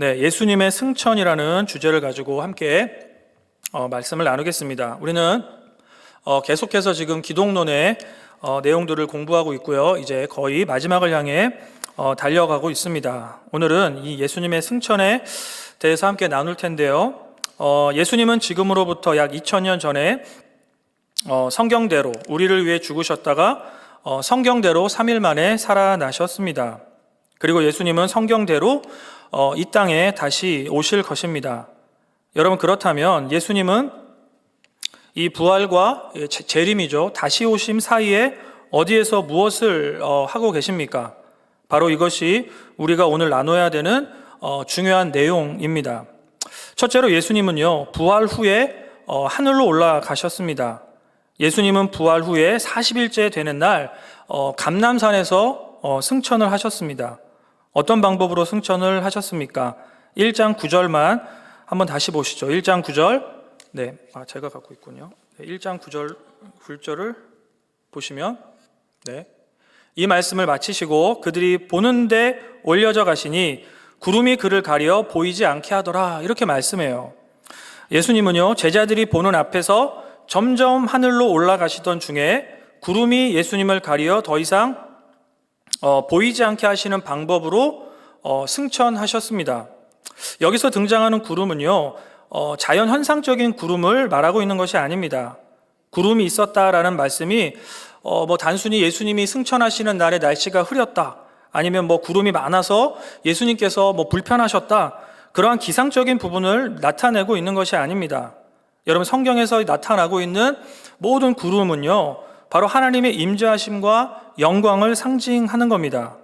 네, 예수님의 승천이라는 주제를 가지고 함께 어, 말씀을 나누겠습니다. 우리는 어, 계속해서 지금 기독론의 어, 내용들을 공부하고 있고요. 이제 거의 마지막을 향해 어, 달려가고 있습니다. 오늘은 이 예수님의 승천에 대해서 함께 나눌 텐데요. 어, 예수님은 지금으로부터 약 2000년 전에 어, 성경대로 우리를 위해 죽으셨다가 어, 성경대로 3일 만에 살아나셨습니다. 그리고 예수님은 성경대로 어, 이 땅에 다시 오실 것입니다. 여러분 그렇다면 예수님은 이 부활과 재- 재림이죠. 다시 오심 사이에 어디에서 무엇을 어, 하고 계십니까? 바로 이것이 우리가 오늘 나눠야 되는 어, 중요한 내용입니다. 첫째로 예수님은요, 부활 후에 어, 하늘로 올라가셨습니다. 예수님은 부활 후에 40일째 되는 날, 어, 감남산에서 어, 승천을 하셨습니다. 어떤 방법으로 승천을 하셨습니까? 1장 9절만 한번 다시 보시죠. 1장 9절. 네, 아, 제가 갖고 있군요. 네, 1장 9절, 9절을 보시면, 네. 이 말씀을 마치시고 그들이 보는데 올려져 가시니 구름이 그를 가려 보이지 않게 하더라. 이렇게 말씀해요. 예수님은요, 제자들이 보는 앞에서 점점 하늘로 올라가시던 중에 구름이 예수님을 가리어 더 이상 어, 보이지 않게 하시는 방법으로 어, 승천하셨습니다. 여기서 등장하는 구름은요, 어, 자연 현상적인 구름을 말하고 있는 것이 아닙니다. 구름이 있었다라는 말씀이 어, 뭐 단순히 예수님이 승천하시는 날에 날씨가 흐렸다, 아니면 뭐 구름이 많아서 예수님께서 뭐 불편하셨다, 그러한 기상적인 부분을 나타내고 있는 것이 아닙니다. 여러분 성경에서 나타나고 있는 모든 구름은요, 바로 하나님의 임재하심과 영광을 상징하는 겁니다.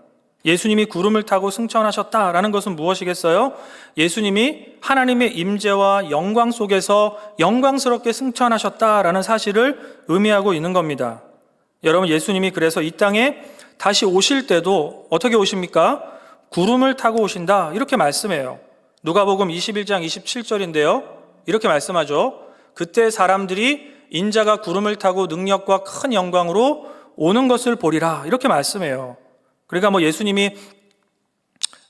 예수님이 구름을 타고 승천하셨다라는 것은 무엇이겠어요? 예수님이 하나님의 임재와 영광 속에서 영광스럽게 승천하셨다라는 사실을 의미하고 있는 겁니다. 여러분 예수님이 그래서 이 땅에 다시 오실 때도 어떻게 오십니까? 구름을 타고 오신다 이렇게 말씀해요. 누가복음 21장 27절인데요. 이렇게 말씀하죠. 그때 사람들이 인자가 구름을 타고 능력과 큰 영광으로 오는 것을 보리라 이렇게 말씀해요. 그러니까 뭐 예수님이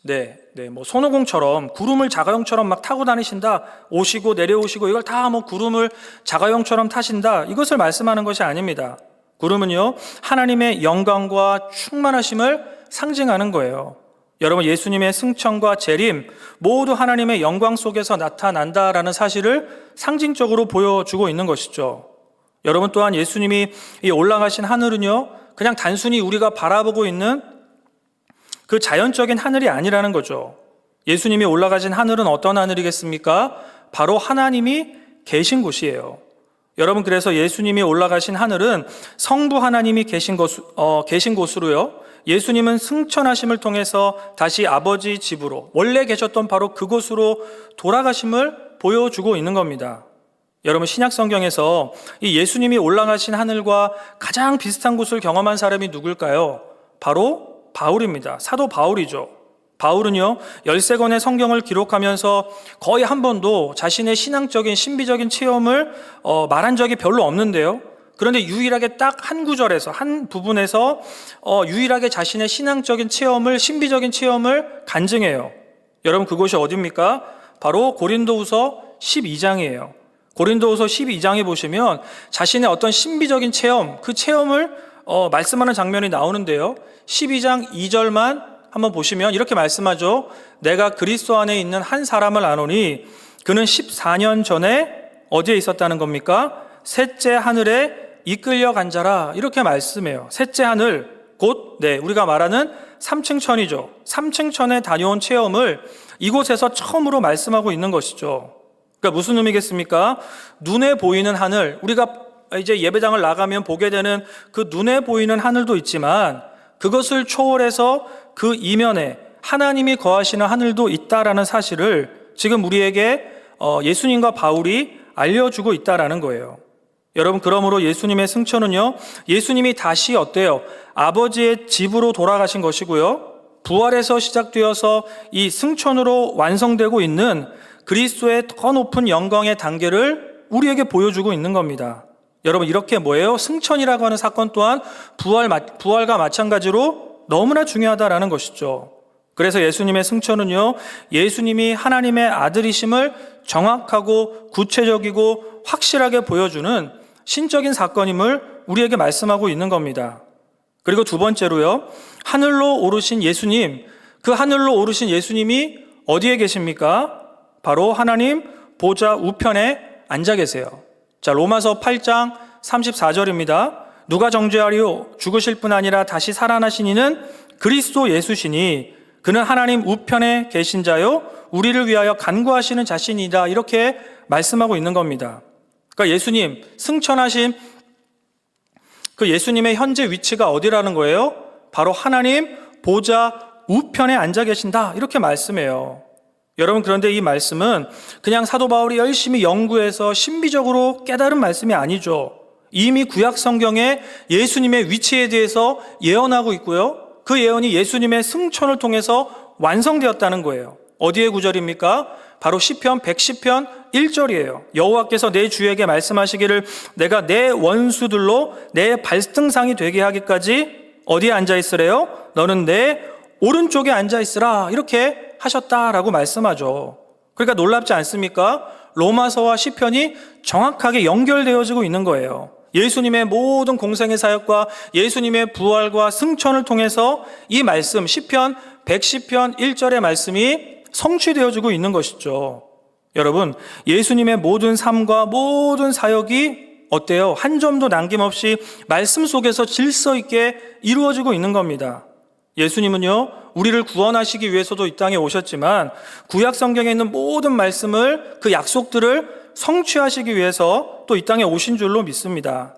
네, 네, 뭐 손오공처럼 구름을 자가용처럼 막 타고 다니신다, 오시고 내려오시고 이걸 다 뭐 구름을 자가용처럼 타신다 이것을 말씀하는 것이 아닙니다. 구름은요 하나님의 영광과 충만하심을 상징하는 거예요. 여러분 예수님의 승천과 재림 모두 하나님의 영광 속에서 나타난다라는 사실을 상징적으로 보여주고 있는 것이죠. 여러분 또한 예수님이 이 올라가신 하늘은요 그냥 단순히 우리가 바라보고 있는 그 자연적인 하늘이 아니라는 거죠. 예수님이 올라가신 하늘은 어떤 하늘이겠습니까? 바로 하나님이 계신 곳이에요. 여러분 그래서 예수님이 올라가신 하늘은 성부 하나님이 계신 곳 어, 계신 곳으로요. 예수님은 승천하심을 통해서 다시 아버지 집으로 원래 계셨던 바로 그곳으로 돌아가심을 보여주고 있는 겁니다. 여러분 신약 성경에서 이 예수님이 올라가신 하늘과 가장 비슷한 곳을 경험한 사람이 누굴까요? 바로 바울입니다. 사도 바울이죠. 바울은요, 13권의 성경을 기록하면서 거의 한 번도 자신의 신앙적인, 신비적인 체험을 어, 말한 적이 별로 없는데요. 그런데 유일하게 딱 한 구절에서, 한 부분에서 어, 유일하게 자신의 신앙적인 체험을, 신비적인 체험을 간증해요. 여러분, 그곳이 어디입니까? 바로 고린도후서 12장이에요. 고린도후서 12장에 보시면 자신의 어떤 신비적인 체험, 그 체험을 어, 말씀하는 장면이 나오는데요. 12장 2절만 한번 보시면 이렇게 말씀하죠. 내가 그리스도 안에 있는 한 사람을 아노니 그는 14년 전에 어디에 있었다는 겁니까? 셋째 하늘에 이끌려 간 자라 이렇게 말씀해요. 셋째 하늘 곧 네, 우리가 말하는 삼층천이죠. 삼층천에 다녀온 체험을 이곳에서 처음으로 말씀하고 있는 것이죠. 그러니까 무슨 의미겠습니까? 눈에 보이는 하늘, 우리가 이제 예배당을 나가면 보게 되는 그 눈에 보이는 하늘도 있지만 그것을 초월해서 그 이면에 하나님이 거하시는 하늘도 있다라는 사실을 지금 우리에게 어, 예수님과 바울이 알려주고 있다라는 거예요. 여러분, 그러므로 예수님의 승천은요, 예수님이 다시 어때요? 아버지의 집으로 돌아가신 것이고요. 부활에서 시작되어서 이 승천으로 완성되고 있는 그리스도의 더 높은 영광의 단계를 우리에게 보여주고 있는 겁니다. 여러분, 이렇게 뭐예요? 승천이라고 하는 사건 또한 부활, 부활과 마찬가지로 너무나 중요하다라는 것이죠. 그래서 예수님의 승천은요, 예수님이 하나님의 아들이심을 정확하고 구체적이고 확실하게 보여주는 신적인 사건임을 우리에게 말씀하고 있는 겁니다. 그리고 두 번째로요, 하늘로 오르신 예수님, 그 하늘로 오르신 예수님이 어디에 계십니까? 바로 하나님 보좌 우편에 앉아 계세요. 자, 로마서 8장 34절입니다. 누가 정죄하리요? 죽으실 뿐 아니라 다시 살아나신 이는 그리스도 예수시니 그는 하나님 우편에 계신 자요 우리를 위하여 간구하시는 자신이다. 이렇게 말씀하고 있는 겁니다. 그러니까 예수님 승천하신 그 예수님의 현재 위치가 어디라는 거예요? 바로 하나님 보좌 우편에 앉아 계신다. 이렇게 말씀해요. 여러분 그런데 이 말씀은 그냥 사도 바울이 열심히 연구해서 신비적으로 깨달은 말씀이 아니죠. 이미 구약 성경에 예수님의 위치에 대해서 예언하고 있고요. 그 예언이 예수님의 승천을 통해서 완성되었다는 거예요. 어디의 구절입니까? 바로 시편 110편 1절이에요. 여호와께서 내 주에게 말씀하시기를 내가 내 원수들로 내 발등상이 되게 하기까지 어디에 앉아 있으래요? 너는 내 오른쪽에 앉아 있으라. 이렇게 하셨다라고 말씀하죠. 그러니까 놀랍지 않습니까? 로마서와 시편이 정확하게 연결되어지고 있는 거예요. 예수님의 모든 공생의 사역과 예수님의 부활과 승천을 통해서 이 말씀 시편 110편 1절의 말씀이 성취되어지고 있는 것이죠. 여러분, 예수님의 모든 삶과 모든 사역이 어때요? 한 점도 남김없이 말씀 속에서 질서 있게 이루어지고 있는 겁니다. 예수님은요, 우리를 구원하시기 위해서도 이 땅에 오셨지만 구약 성경에 있는 모든 말씀을 그 약속들을 성취하시기 위해서 또 이 땅에 오신 줄로 믿습니다.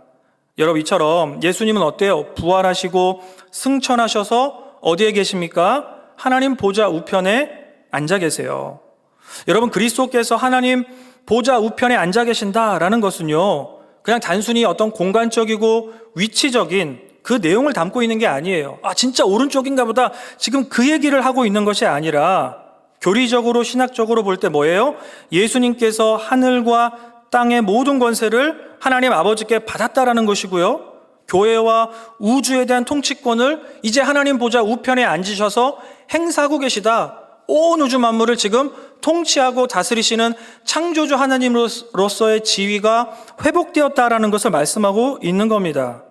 여러분 이처럼 예수님은 어때요? 부활하시고 승천하셔서 어디에 계십니까? 하나님 보좌 우편에 앉아 계세요. 여러분 그리스도께서 하나님 보좌 우편에 앉아 계신다라는 것은요. 그냥 단순히 어떤 공간적이고 위치적인 그 내용을 담고 있는 게 아니에요. 아, 진짜 오른쪽인가 보다. 지금 그 얘기를 하고 있는 것이 아니라 교리적으로 신학적으로 볼 때 뭐예요? 예수님께서 하늘과 땅의 모든 권세를 하나님 아버지께 받았다라는 것이고요. 교회와 우주에 대한 통치권을 이제 하나님 보좌 우편에 앉으셔서 행사하고 계시다. 온 우주 만물을 지금 통치하고 다스리시는 창조주 하나님으로서의 지위가 회복되었다라는 것을 말씀하고 있는 겁니다.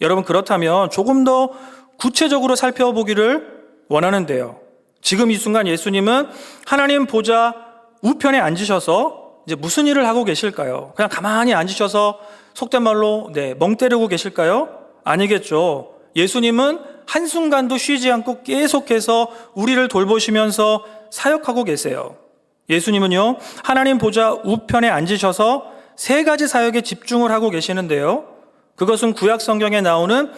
여러분 그렇다면 조금 더 구체적으로 살펴보기를 원하는데요. 지금 이 순간 예수님은 하나님 보좌 우편에 앉으셔서 이제 무슨 일을 하고 계실까요? 그냥 가만히 앉으셔서 속된 말로 네, 멍 때리고 계실까요? 아니겠죠. 예수님은 한순간도 쉬지 않고 계속해서 우리를 돌보시면서 사역하고 계세요. 예수님은요, 하나님 보좌 우편에 앉으셔서 세 가지 사역에 집중을 하고 계시는데요. 그것은 구약 성경에 나오는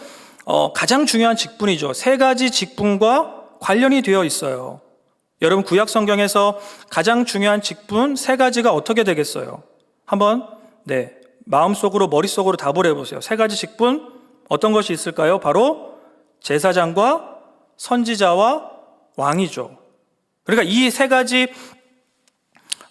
어, 가장 중요한 직분이죠. 세 가지 직분과 관련이 되어 있어요. 여러분 구약 성경에서 가장 중요한 직분 세 가지가 어떻게 되겠어요? 한번 네 마음속으로 머릿속으로 답을 해보세요. 세 가지 직분 어떤 것이 있을까요? 바로 제사장과 선지자와 왕이죠. 그러니까 이 세 가지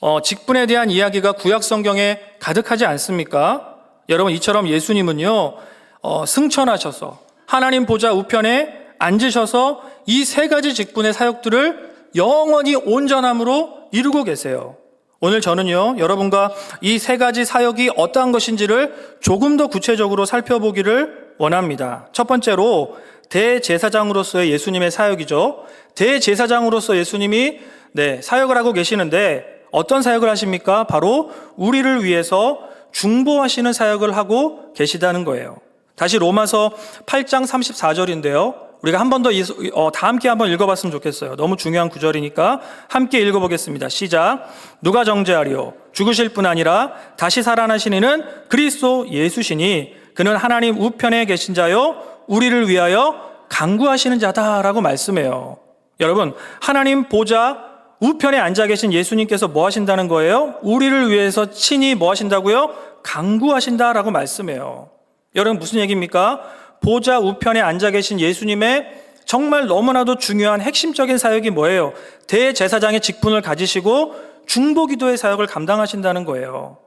어, 직분에 대한 이야기가 구약 성경에 가득하지 않습니까? 여러분 이처럼 예수님은요 어, 승천하셔서 하나님 보좌 우편에 앉으셔서 이 세 가지 직분의 사역들을 영원히 온전함으로 이루고 계세요. 오늘 저는요, 여러분과 이 세 가지 사역이 어떠한 것인지를 조금 더 구체적으로 살펴보기를 원합니다. 첫 번째로, 대제사장으로서의 예수님의 사역이죠. 대제사장으로서 예수님이 네, 사역을 하고 계시는데 어떤 사역을 하십니까? 바로 우리를 위해서 중보하시는 사역을 하고 계시다는 거예요. 다시 로마서 8장 34절인데요. 우리가 한 번더 어, 다 함께 한번 읽어봤으면 좋겠어요. 너무 중요한 구절이니까 함께 읽어보겠습니다. 시작. 누가 정죄하리요? 죽으실 뿐 아니라 다시 살아나시니는 그리스도 예수시니 그는 하나님 우편에 계신 자요 우리를 위하여 강구하시는 자다라고 말씀해요. 여러분 하나님 보좌 우편에 앉아 계신 예수님께서 뭐 하신다는 거예요? 우리를 위해서 친히 뭐 하신다고요? 강구하신다라고 말씀해요. 여러분 무슨 얘기입니까? 보좌 우편에 앉아 계신 예수님의 정말 너무나도 중요한 핵심적인 사역이 뭐예요? 대제사장의 직분을 가지시고 중보기도의 사역을 감당하신다는 거예요.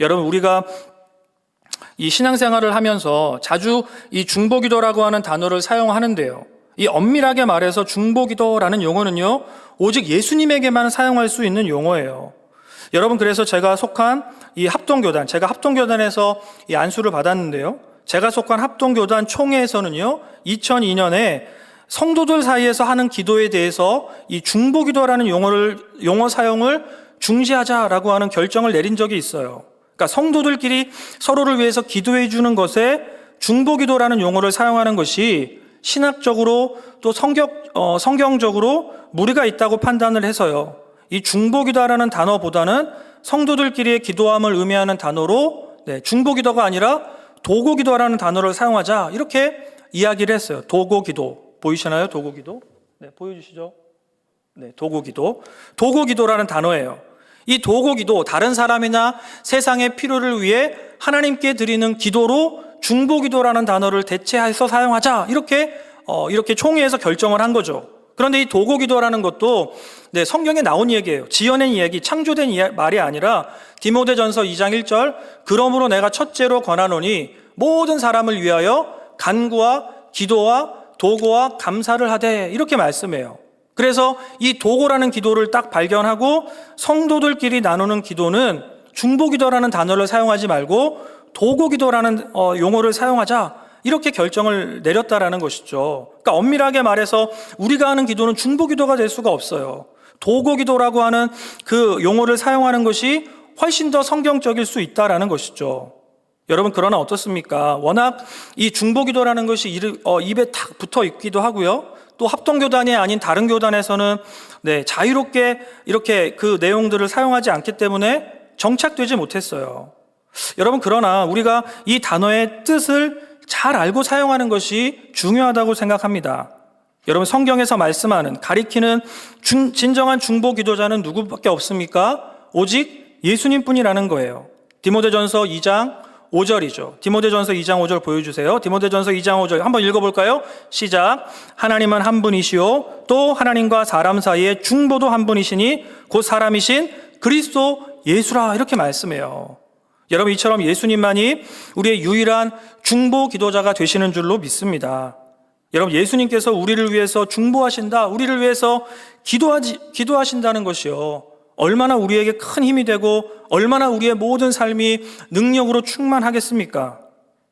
여러분 우리가 이 신앙생활을 하면서 자주 이 중보기도라고 하는 단어를 사용하는데요. 이 엄밀하게 말해서 중보기도라는 용어는요, 오직 예수님에게만 사용할 수 있는 용어예요. 여러분, 그래서 제가 속한 이 합동교단, 제가 합동교단에서 이 안수를 받았는데요. 제가 속한 합동교단 총회에서는요, 2002년에 성도들 사이에서 하는 기도에 대해서 이 중보기도라는 용어를, 용어 사용을 중지하자라고 하는 결정을 내린 적이 있어요. 그러니까 성도들끼리 서로를 위해서 기도해 주는 것에 중보기도라는 용어를 사용하는 것이 신학적으로 또 성경, 어, 성경적으로 무리가 있다고 판단을 해서요. 이 중보기도라는 단어보다는 성도들끼리의 기도함을 의미하는 단어로 네, 중보기도가 아니라 도고기도라는 단어를 사용하자 이렇게 이야기를 했어요. 도고기도 보이시나요? 도고기도? 네, 보여주시죠. 네, 도고기도. 도고기도라는 단어예요. 이 도고 기도 다른 사람이나 세상의 필요를 위해 하나님께 드리는 기도로 중보 기도라는 단어를 대체해서 사용하자 이렇게 어, 이렇게 총회에서 결정을 한 거죠. 그런데 이 도고 기도라는 것도 네, 성경에 나온 얘기예요. 지어낸 이야기, 창조된 이야, 말이 아니라 디모데전서 2장 1절 그러므로 내가 첫째로 권하노니 모든 사람을 위하여 간구와 기도와 도고와 감사를 하되 이렇게 말씀해요. 그래서 이 도고라는 기도를 딱 발견하고 성도들끼리 나누는 기도는 중보기도라는 단어를 사용하지 말고 도고기도라는 어, 용어를 사용하자 이렇게 결정을 내렸다라는 것이죠. 그러니까 엄밀하게 말해서 우리가 하는 기도는 중보기도가 될 수가 없어요. 도고기도라고 하는 그 용어를 사용하는 것이 훨씬 더 성경적일 수 있다라는 것이죠. 여러분 그러나 어떻습니까? 워낙 이 중보기도라는 것이 어, 입에 탁 붙어 있기도 하고요. 또 합동교단이 아닌 다른 교단에서는 네, 자유롭게 이렇게 그 내용들을 사용하지 않기 때문에 정착되지 못했어요. 여러분, 그러나 우리가 이 단어의 뜻을 잘 알고 사용하는 것이 중요하다고 생각합니다. 여러분, 성경에서 말씀하는, 가리키는 중, 진정한 중보 기도자는 누구밖에 없습니까? 오직 예수님 뿐이라는 거예요. 디모데전서 2장 5절이죠. 디모데전서 2장 5절 보여주세요. 디모데전서 2장 5절 한번 읽어볼까요? 시작. 하나님은 한 분이시요 또 하나님과 사람 사이에 중보도 한 분이시니 곧 사람이신 그리스도 예수라 이렇게 말씀해요. 여러분 이처럼 예수님만이 우리의 유일한 중보 기도자가 되시는 줄로 믿습니다. 여러분 예수님께서 우리를 위해서 중보하신다, 우리를 위해서 기도하지, 기도하신다는 것이요. 얼마나 우리에게 큰 힘이 되고 얼마나 우리의 모든 삶이 능력으로 충만하겠습니까?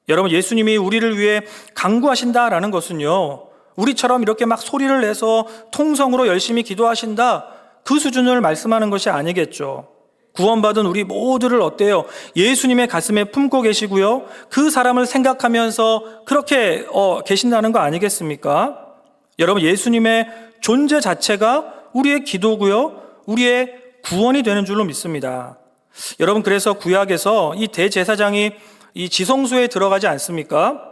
여러분 예수님이 우리를 위해 강구하신다라는 것은요. 우리처럼 이렇게 막 소리를 내서 통성으로 열심히 기도하신다 그 수준을 말씀하는 것이 아니겠죠. 구원받은 우리 모두를 어때요? 예수님의 가슴에 품고 계시고요. 그 사람을 생각하면서 그렇게 어, 계신다는 거 아니겠습니까? 여러분 예수님의 존재 자체가 우리의 기도고요. 우리의 구원이 되는 줄로 믿습니다. 여러분 그래서 구약에서 이 대제사장이 이 지성소에 들어가지 않습니까?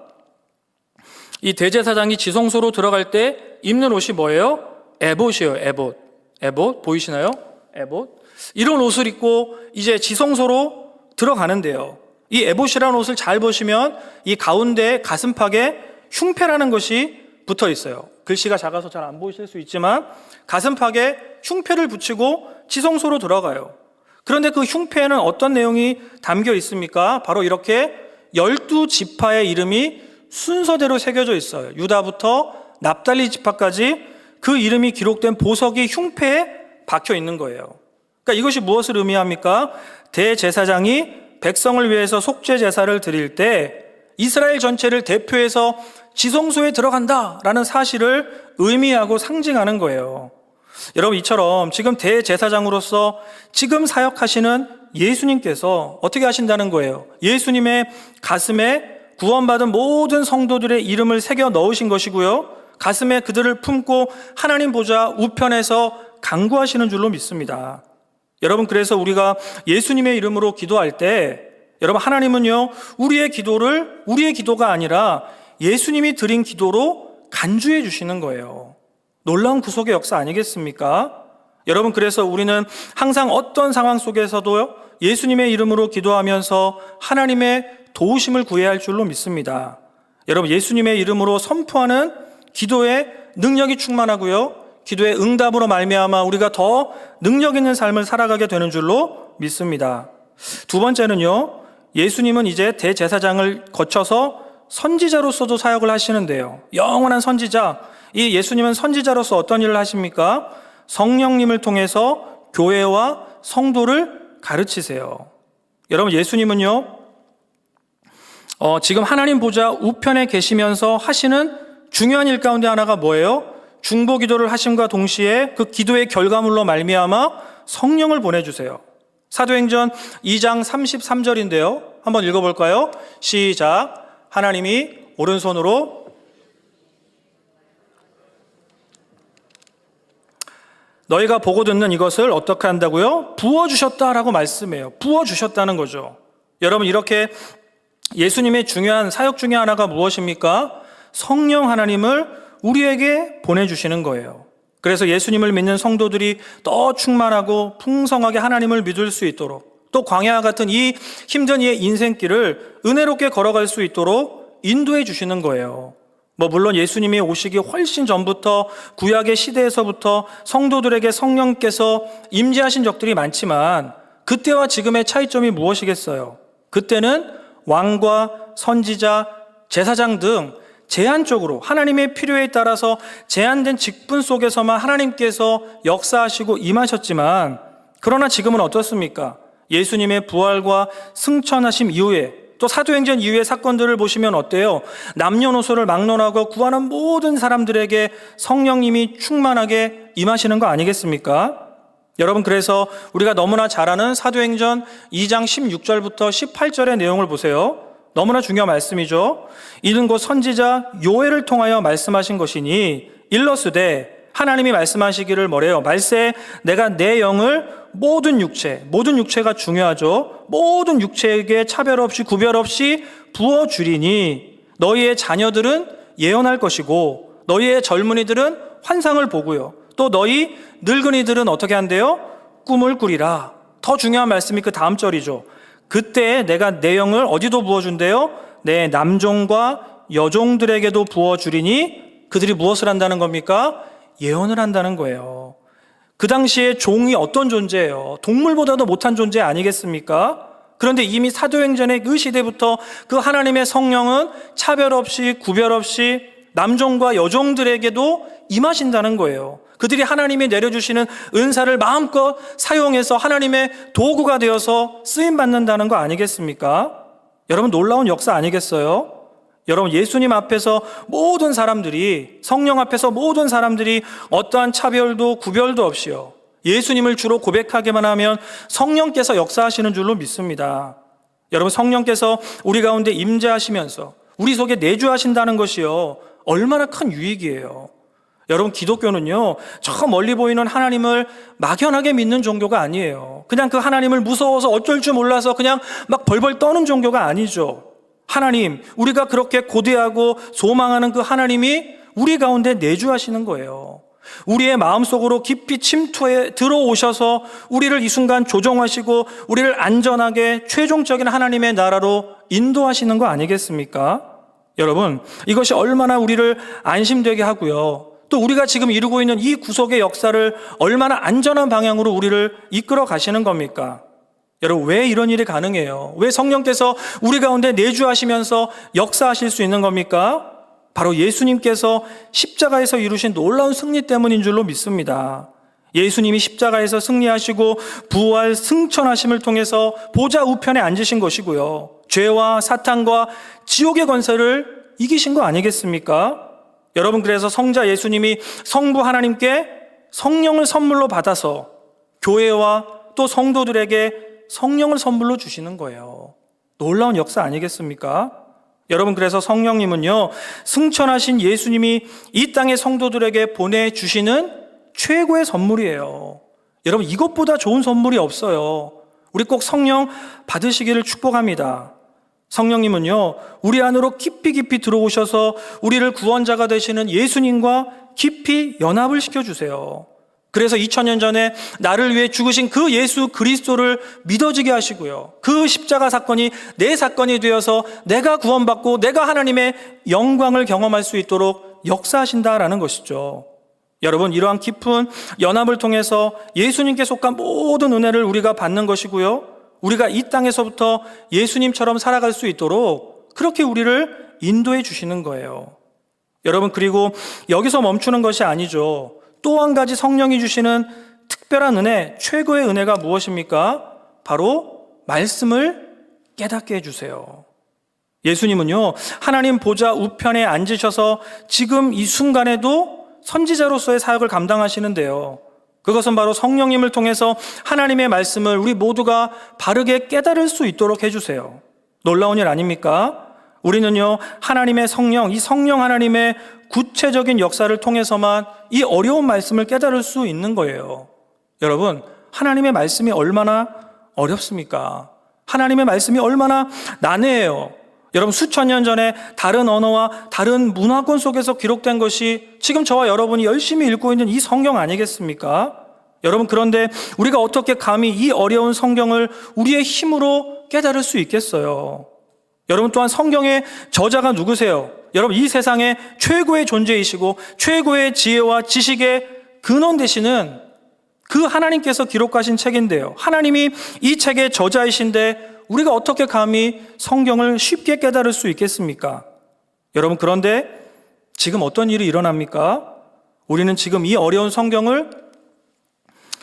이 대제사장이 지성소로 들어갈 때 입는 옷이 뭐예요? 에봇이에요. 에봇. 에봇 보이시나요? 에봇. 이런 옷을 입고 이제 지성소로 들어가는데요. 이 에봇이라는 옷을 잘 보시면 이 가운데 가슴팍에 흉패라는 것이 붙어 있어요. 글씨가 작아서 잘 안 보이실 수 있지만 가슴팍에 흉패를 붙이고 지성소로 들어가요. 그런데 그 흉패에는 어떤 내용이 담겨 있습니까? 바로 이렇게 열두 지파의 이름이 순서대로 새겨져 있어요. 유다부터 납달리 지파까지 그 이름이 기록된 보석이 흉패에 박혀 있는 거예요. 그러니까 이것이 무엇을 의미합니까? 대제사장이 백성을 위해서 속죄 제사를 드릴 때 이스라엘 전체를 대표해서 지성소에 들어간다라는 사실을 의미하고 상징하는 거예요. 여러분 이처럼 지금 대제사장으로서 지금 사역하시는 예수님께서 어떻게 하신다는 거예요? 예수님의 가슴에 구원받은 모든 성도들의 이름을 새겨 넣으신 것이고요. 가슴에 그들을 품고 하나님 보좌 우편에서 강구하시는 줄로 믿습니다. 여러분 그래서 우리가 예수님의 이름으로 기도할 때 여러분 하나님은요 우리의 기도를 우리의 기도가 아니라 예수님이 드린 기도로 간주해 주시는 거예요. 놀라운 구속의 역사 아니겠습니까? 여러분, 그래서 우리는 항상 어떤 상황 속에서도요, 예수님의 이름으로 기도하면서 하나님의 도우심을 구해야 할 줄로 믿습니다. 여러분, 예수님의 이름으로 선포하는 기도에 능력이 충만하고요, 기도의 응답으로 말미암아 우리가 더 능력 있는 삶을 살아가게 되는 줄로 믿습니다. 두 번째는요, 예수님은 이제 대제사장을 거쳐서 선지자로서도 사역을 하시는데요. 영원한 선지자, 이 예수님은 선지자로서 어떤 일을 하십니까? 성령님을 통해서 교회와 성도를 가르치세요. 여러분, 예수님은요, 어, 지금 하나님 보좌 우편에 계시면서 하시는 중요한 일 가운데 하나가 뭐예요? 중보 기도를 하심과 동시에 그 기도의 결과물로 말미암아 성령을 보내 주세요. 사도행전 2장 33절인데요. 한번 읽어 볼까요? 시작. 하나님이 오른손으로 너희가 보고 듣는 이것을 어떻게 한다고요? 부어주셨다라고 말씀해요. 부어주셨다는 거죠. 여러분, 이렇게 예수님의 중요한 사역 중에 하나가 무엇입니까? 성령 하나님을 우리에게 보내주시는 거예요. 그래서 예수님을 믿는 성도들이 더 충만하고 풍성하게 하나님을 믿을 수 있도록 또 광야와 같은 이 힘든 이의 인생길을 은혜롭게 걸어갈 수 있도록 인도해 주시는 거예요. 뭐 물론 예수님이 오시기 훨씬 전부터 구약의 시대에서부터 성도들에게 성령께서 임재하신 적들이 많지만 그때와 지금의 차이점이 무엇이겠어요? 그때는 왕과 선지자, 제사장 등 제한적으로 하나님의 필요에 따라서 제한된 직분 속에서만 하나님께서 역사하시고 임하셨지만 그러나 지금은 어떻습니까? 예수님의 부활과 승천하심 이후에 또 사도행전 이후의 사건들을 보시면 어때요? 남녀노소를 막론하고 구하는 모든 사람들에게 성령님이 충만하게 임하시는 거 아니겠습니까? 여러분 그래서 우리가 너무나 잘 아는 사도행전 2장 16절부터 18절의 내용을 보세요. 너무나 중요한 말씀이죠. 이는 곧 선지자 요엘을 통하여 말씀하신 것이니 일러스되 하나님이 말씀하시기를 뭐래요? 말세 내가 내 영을 모든 육체, 모든 육체가 중요하죠. 모든 육체에게 차별 없이 구별 없이 부어 주리니 너희의 자녀들은 예언할 것이고 너희의 젊은이들은 환상을 보고요. 또 너희 늙은이들은 어떻게 한대요? 꿈을 꾸리라. 더 중요한 말씀이 그 다음 절이죠. 그때 내가 내 영을 어디도 부어 준대요? 내 남종과 여종들에게도 부어 주리니 그들이 무엇을 한다는 겁니까? 예언을 한다는 거예요. 그 당시에 종이 어떤 존재예요? 동물보다도 못한 존재 아니겠습니까? 그런데 이미 사도행전의 그 시대부터 그 하나님의 성령은 차별 없이 구별 없이 남종과 여종들에게도 임하신다는 거예요. 그들이 하나님이 내려주시는 은사를 마음껏 사용해서 하나님의 도구가 되어서 쓰임 받는다는 거 아니겠습니까? 여러분 놀라운 역사 아니겠어요? 여러분 예수님 앞에서 모든 사람들이 성령 앞에서 모든 사람들이 어떠한 차별도 구별도 없이요. 예수님을 주로 고백하기만 하면 성령께서 역사하시는 줄로 믿습니다. 여러분 성령께서 우리 가운데 임재하시면서 우리 속에 내주하신다는 것이요. 얼마나 큰 유익이에요. 여러분 기독교는요 저 멀리 보이는 하나님을 막연하게 믿는 종교가 아니에요. 그냥 그 하나님을 무서워서 어쩔 줄 몰라서 그냥 막 벌벌 떠는 종교가 아니죠. 하나님, 우리가 그렇게 고대하고 소망하는 그 하나님이 우리 가운데 내주하시는 거예요. 우리의 마음속으로 깊이 침투해 들어오셔서 우리를 이 순간 조정하시고 우리를 안전하게 최종적인 하나님의 나라로 인도하시는 거 아니겠습니까? 여러분, 이것이 얼마나 우리를 안심되게 하고요. 또 우리가 지금 이루고 있는 이 구속의 역사를 얼마나 안전한 방향으로 우리를 이끌어 가시는 겁니까? 여러분, 왜 이런 일이 가능해요? 왜 성령께서 우리 가운데 내주하시면서 역사하실 수 있는 겁니까? 바로 예수님께서 십자가에서 이루신 놀라운 승리 때문인 줄로 믿습니다. 예수님이 십자가에서 승리하시고 부활 승천하심을 통해서 보좌 우편에 앉으신 것이고요. 죄와 사탄과 지옥의 권세를 이기신 거 아니겠습니까? 여러분 그래서 성자 예수님이 성부 하나님께 성령을 선물로 받아서 교회와 또 성도들에게 성령을 선물로 주시는 거예요. 놀라운 역사 아니겠습니까? 여러분 그래서 성령님은요 승천하신 예수님이 이 땅의 성도들에게 보내주시는 최고의 선물이에요. 여러분 이것보다 좋은 선물이 없어요. 우리 꼭 성령 받으시기를 축복합니다. 성령님은요, 우리 안으로 깊이 깊이 들어오셔서 우리를 구원자가 되시는 예수님과 깊이 연합을 시켜주세요. 그래서 2000년 전에 나를 위해 죽으신 그 예수 그리스도를 믿어지게 하시고요. 그 십자가 사건이 내 사건이 되어서 내가 구원받고 내가 하나님의 영광을 경험할 수 있도록 역사하신다라는 것이죠. 여러분, 이러한 깊은 연합을 통해서 예수님께 속한 모든 은혜를 우리가 받는 것이고요. 우리가 이 땅에서부터 예수님처럼 살아갈 수 있도록 그렇게 우리를 인도해 주시는 거예요. 여러분, 그리고 여기서 멈추는 것이 아니죠. 또 한 가지 성령이 주시는 특별한 은혜, 최고의 은혜가 무엇입니까? 바로 말씀을 깨닫게 해주세요. 예수님은요, 하나님 보좌 우편에 앉으셔서 지금 이 순간에도 선지자로서의 사역을 감당하시는데요. 그것은 바로 성령님을 통해서 하나님의 말씀을 우리 모두가 바르게 깨달을 수 있도록 해주세요. 놀라운 일 아닙니까? 우리는요, 하나님의 성령, 이 성령 하나님의 구체적인 역사를 통해서만 이 어려운 말씀을 깨달을 수 있는 거예요. 여러분, 하나님의 말씀이 얼마나 어렵습니까? 하나님의 말씀이 얼마나 난해해요. 여러분, 수천 년 전에 다른 언어와 다른 문화권 속에서 기록된 것이 지금 저와 여러분이 열심히 읽고 있는 이 성경 아니겠습니까? 여러분, 그런데 우리가 어떻게 감히 이 어려운 성경을 우리의 힘으로 깨달을 수 있겠어요? 여러분 또한 성경의 저자가 누구세요? 여러분 이 세상의 최고의 존재이시고 최고의 지혜와 지식의 근원 되시는 그 하나님께서 기록하신 책인데요. 하나님이 이 책의 저자이신데 우리가 어떻게 감히 성경을 쉽게 깨달을 수 있겠습니까? 여러분 그런데 지금 어떤 일이 일어납니까? 우리는 지금 이 어려운 성경을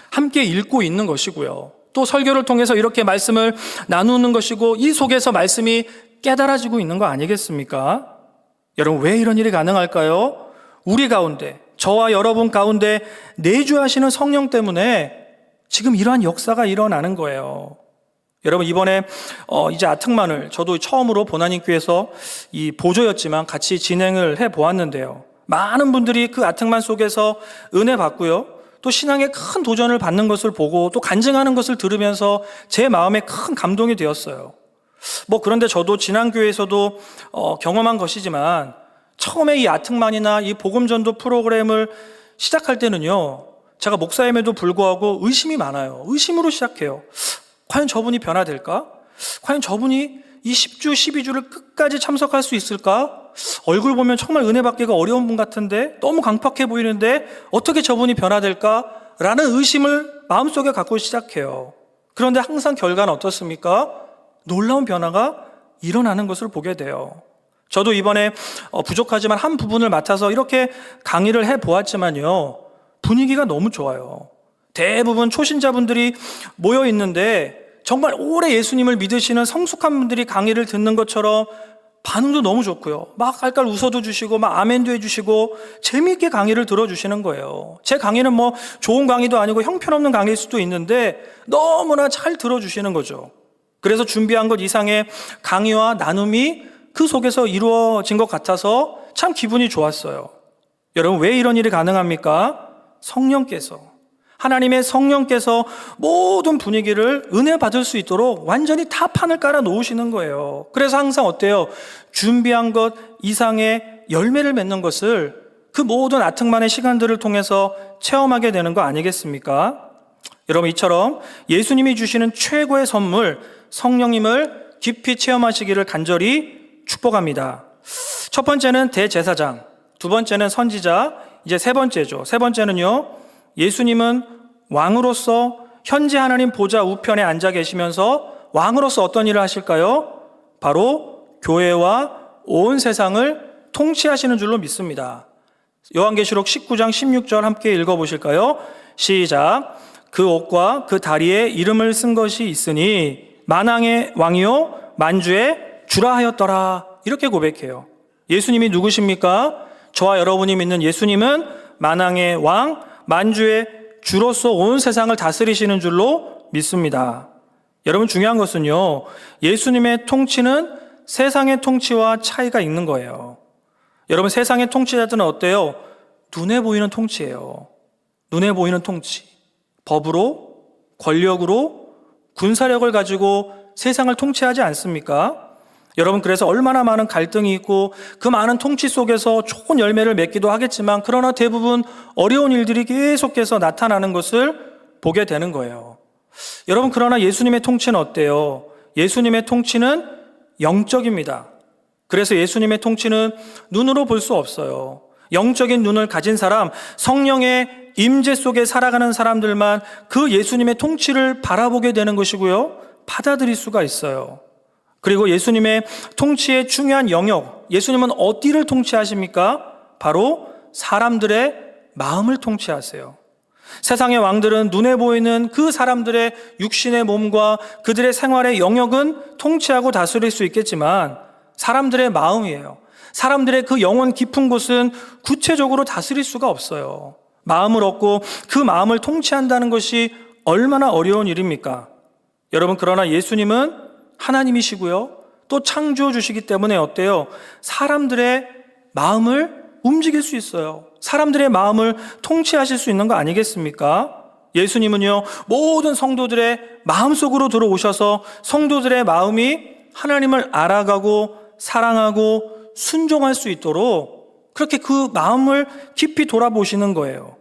함께 읽고 있는 것이고요. 또 설교를 통해서 이렇게 말씀을 나누는 것이고 이 속에서 말씀이 깨달아지고 있는 거 아니겠습니까? 여러분, 왜 이런 일이 가능할까요? 우리 가운데, 저와 여러분 가운데 내주하시는 성령 때문에 지금 이러한 역사가 일어나는 거예요. 여러분, 이번에, 어, 이제 아특만을 저도 처음으로 보나님교에서 이 보조였지만 같이 진행을 해 보았는데요. 많은 분들이 그 아특만 속에서 은혜 받고요. 또 신앙에 큰 도전을 받는 것을 보고 또 간증하는 것을 들으면서 제 마음에 큰 감동이 되었어요. 뭐 그런데 저도 지난 교회에서도 어, 경험한 것이지만 처음에 이 아특만이나 이 복음전도 프로그램을 시작할 때는요. 제가 목사임에도 불구하고 의심이 많아요. 의심으로 시작해요. 과연 저분이 변화될까? 과연 저분이 이 10주, 12주를 끝까지 참석할 수 있을까? 얼굴 보면 정말 은혜 받기가 어려운 분 같은데 너무 강팍해 보이는데 어떻게 저분이 변화될까? 라는 의심을 마음속에 갖고 시작해요. 그런데 항상 결과는 어떻습니까? 놀라운 변화가 일어나는 것을 보게 돼요. 저도 이번에 어, 부족하지만 한 부분을 맡아서 이렇게 강의를 해 보았지만요. 분위기가 너무 좋아요. 대부분 초신자분들이 모여 있는데 정말 오래 예수님을 믿으시는 성숙한 분들이 강의를 듣는 것처럼 반응도 너무 좋고요. 막 깔깔 웃어도 주시고, 막 아멘도 해주시고, 재미있게 강의를 들어주시는 거예요. 제 강의는 뭐 좋은 강의도 아니고 형편없는 강의일 수도 있는데 너무나 잘 들어주시는 거죠. 그래서 준비한 것 이상의 강의와 나눔이 그 속에서 이루어진 것 같아서 참 기분이 좋았어요. 여러분, 왜 이런 일이 가능합니까? 성령께서. 하나님의 성령께서 모든 분위기를 은혜 받을 수 있도록 완전히 다 판을 깔아 놓으시는 거예요. 그래서 항상 어때요? 준비한 것 이상의 열매를 맺는 것을 그 모든 아특만의 시간들을 통해서 체험하게 되는 거 아니겠습니까? 여러분, 이처럼 예수님이 주시는 최고의 선물, 성령님을 깊이 체험하시기를 간절히 축복합니다. 첫 번째는 대제사장, 두 번째는 선지자, 이제 세 번째죠. 세 번째는요, 예수님은 왕으로서 현재 하나님 보좌 우편에 앉아 계시면서 왕으로서 어떤 일을 하실까요? 바로 교회와 온 세상을 통치하시는 줄로 믿습니다. 요한계시록 19장 16절 함께 읽어 보실까요? 시작. 그 옷과 그 다리에 이름을 쓴 것이 있으니 만왕의 왕이요 만주의 주라 하였더라. 이렇게 고백해요. 예수님이 누구십니까? 저와 여러분이 믿는 예수님은 만왕의 왕, 만주의 주로서 온 세상을 다스리시는 줄로 믿습니다. 여러분 중요한 것은요. 예수님의 통치는 세상의 통치와 차이가 있는 거예요. 여러분 세상의 통치자들은 어때요? 눈에 보이는 통치예요. 눈에 보이는 통치. 법으로, 권력으로, 군사력을 가지고 세상을 통치하지 않습니까? 여러분, 그래서 얼마나 많은 갈등이 있고 그 많은 통치 속에서 좋은 열매를 맺기도 하겠지만 그러나 대부분 어려운 일들이 계속해서 나타나는 것을 보게 되는 거예요. 여러분, 그러나 예수님의 통치는 어때요? 예수님의 통치는 영적입니다. 그래서 예수님의 통치는 눈으로 볼 수 없어요. 영적인 눈을 가진 사람, 성령의 임재 속에 살아가는 사람들만 그 예수님의 통치를 바라보게 되는 것이고요. 받아들일 수가 있어요. 그리고 예수님의 통치의 중요한 영역, 예수님은 어디를 통치하십니까? 바로 사람들의 마음을 통치하세요. 세상의 왕들은 눈에 보이는 그 사람들의 육신의 몸과 그들의 생활의 영역은 통치하고 다스릴 수 있겠지만 사람들의 마음이에요. 사람들의 그 영혼 깊은 곳은 구체적으로 다스릴 수가 없어요. 마음을 얻고 그 마음을 통치한다는 것이 얼마나 어려운 일입니까? 여러분, 그러나 예수님은 하나님이시고요. 또 창조해 주시기 때문에 어때요? 사람들의 마음을 움직일 수 있어요. 사람들의 마음을 통치하실 수 있는 거 아니겠습니까? 예수님은요, 모든 성도들의 마음 속으로 들어오셔서 성도들의 마음이 하나님을 알아가고 사랑하고 순종할 수 있도록 그렇게 그 마음을 깊이 돌아보시는 거예요.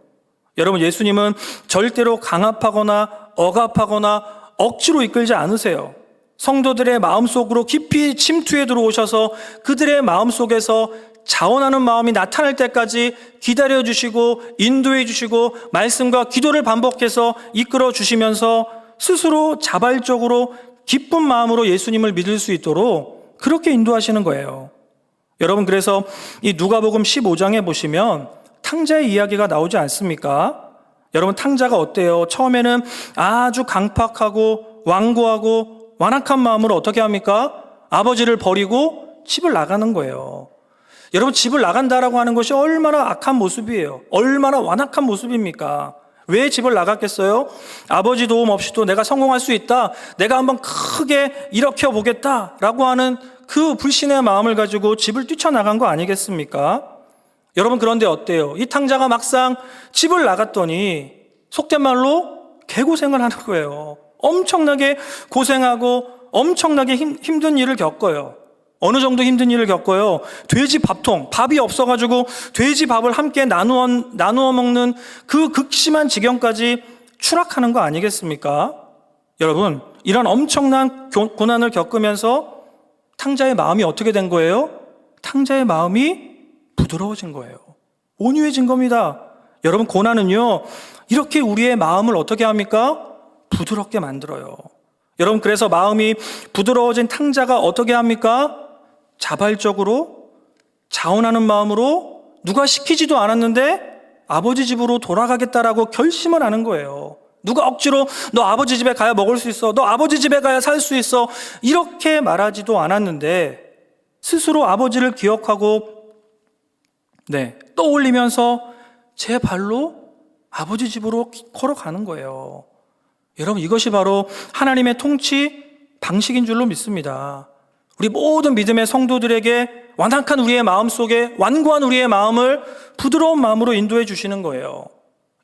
여러분, 예수님은 절대로 강압하거나 억압하거나 억지로 이끌지 않으세요. 성도들의 마음 속으로 깊이 침투해 들어오셔서 그들의 마음 속에서 자원하는 마음이 나타날 때까지 기다려 주시고 인도해 주시고 말씀과 기도를 반복해서 이끌어 주시면서 스스로 자발적으로 기쁜 마음으로 예수님을 믿을 수 있도록 그렇게 인도하시는 거예요. 여러분 그래서 이 누가복음 15장에 보시면 탕자의 이야기가 나오지 않습니까? 여러분 탕자가 어때요? 처음에는 아주 강팍하고 완고하고 완악한 마음으로 어떻게 합니까? 아버지를 버리고 집을 나가는 거예요. 여러분 집을 나간다라고 하는 것이 얼마나 악한 모습이에요. 얼마나 완악한 모습입니까? 왜 집을 나갔겠어요? 아버지 도움 없이도 내가 성공할 수 있다. 내가 한번 크게 일으켜 보겠다라고 하는 그 불신의 마음을 가지고 집을 뛰쳐나간 거 아니겠습니까? 여러분 그런데 어때요? 이 탕자가 막상 집을 나갔더니 속된 말로 개고생을 하는 거예요. 엄청나게 고생하고 엄청나게 힘, 힘든 일을 겪어요. 어느 정도 힘든 일을 겪어요. 돼지 밥통, 밥이 없어가지고 돼지 밥을 함께 나누어, 나누어 먹는 그 극심한 지경까지 추락하는 거 아니겠습니까? 여러분, 이런 엄청난 교- 고난을 겪으면서 탕자의 마음이 어떻게 된 거예요? 탕자의 마음이 부드러워진 거예요. 온유해진 겁니다. 여러분, 고난은요, 이렇게 우리의 마음을 어떻게 합니까? 부드럽게 만들어요. 여러분, 그래서 마음이 부드러워진 탕자가 어떻게 합니까? 자발적으로 자원하는 마음으로 누가 시키지도 않았는데 아버지 집으로 돌아가겠다라고 결심을 하는 거예요. 누가 억지로 너 아버지 집에 가야 먹을 수 있어. 너 아버지 집에 가야 살 수 있어. 이렇게 말하지도 않았는데 스스로 아버지를 기억하고 네, 떠올리면서 제 발로 아버지 집으로 걸어가는 거예요. 여러분, 이것이 바로 하나님의 통치 방식인 줄로 믿습니다. 우리 모든 믿음의 성도들에게 완악한 우리의 마음 속에 완고한 우리의 마음을 부드러운 마음으로 인도해 주시는 거예요.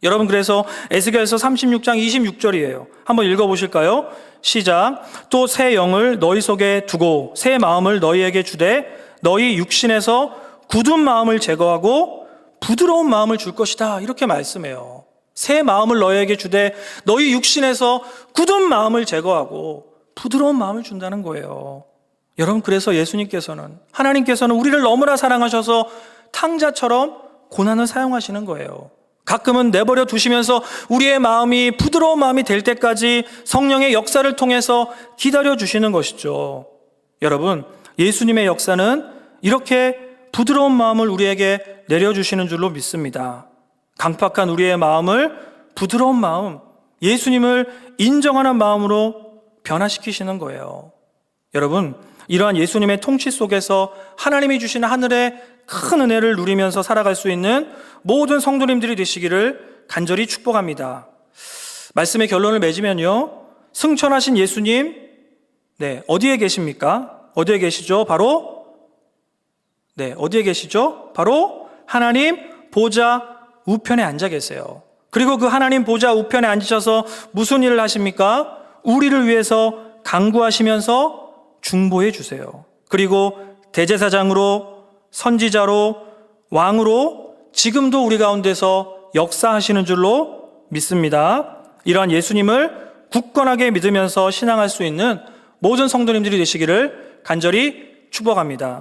여러분, 그래서 에스겔서 36장 26절이에요. 한번 읽어 보실까요? 시작. 또 새 영을 너희 속에 두고 새 마음을 너희에게 주되 너희 육신에서 굳은 마음을 제거하고 부드러운 마음을 줄 것이다. 이렇게 말씀해요. 새 마음을 너희에게 주되 너희 육신에서 굳은 마음을 제거하고 부드러운 마음을 준다는 거예요. 여러분 그래서 예수님께서는 하나님께서는 우리를 너무나 사랑하셔서 탕자처럼 고난을 사용하시는 거예요. 가끔은 내버려 두시면서 우리의 마음이 부드러운 마음이 될 때까지 성령의 역사를 통해서 기다려 주시는 것이죠. 여러분, 예수님의 역사는 이렇게 부드러운 마음을 우리에게 내려주시는 줄로 믿습니다. 강팍한 우리의 마음을 부드러운 마음, 예수님을 인정하는 마음으로 변화시키시는 거예요. 여러분, 이러한 예수님의 통치 속에서 하나님이 주신 하늘의 큰 은혜를 누리면서 살아갈 수 있는 모든 성도님들이 되시기를 간절히 축복합니다. 말씀의 결론을 맺으면요. 승천하신 예수님, 네, 어디에 계십니까? 어디에 계시죠? 바로, 네, 어디에 계시죠? 바로 하나님 보좌 우편에 앉아 계세요. 그리고 그 하나님 보좌 우편에 앉으셔서 무슨 일을 하십니까? 우리를 위해서 강구하시면서 중보해 주세요. 그리고 대제사장으로 선지자로 왕으로 지금도 우리 가운데서 역사하시는 줄로 믿습니다. 이러한 예수님을 굳건하게 믿으면서 신앙할 수 있는 모든 성도님들이 되시기를 간절히 축복합니다.